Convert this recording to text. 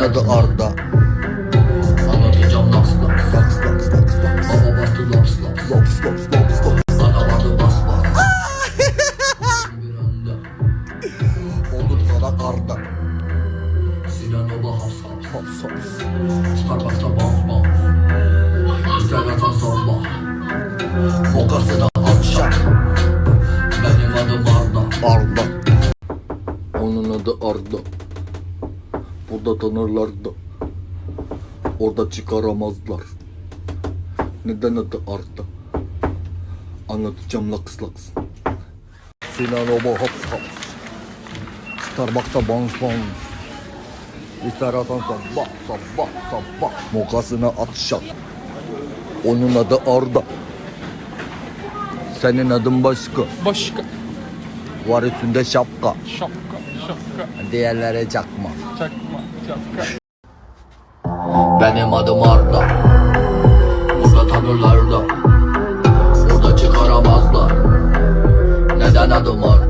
adı Arda. Anlatacağım laks laks Laks laks laks laks. Baba bastı laps laps Lops lops lops lops. Ana vardı bas bas anda Olur sana Arda. Sinan Oba haps haps Hops hops. Starbucks'ta bounce bounce İsterlersen sabah Mokasına akşam Benim adım Arda Arda. Onun adı Arda Burada tanırlar da Orada çıkaramazlar Neden adı Arda Anlatacağım laks laks Sinan Oba hops hops. Starbucks'a bounce bounce. İstersen sabah sabah sabah. Mokasına akşam. Onun adı Arda. Senin adın başka. Başka. Var üstünde şapka. Şapka, şapka, Diğerlere çakma. çakma, çapka. Benim adım Arda. Burada tanırlar da. Burada çıkaramazlar. Neden adım Arda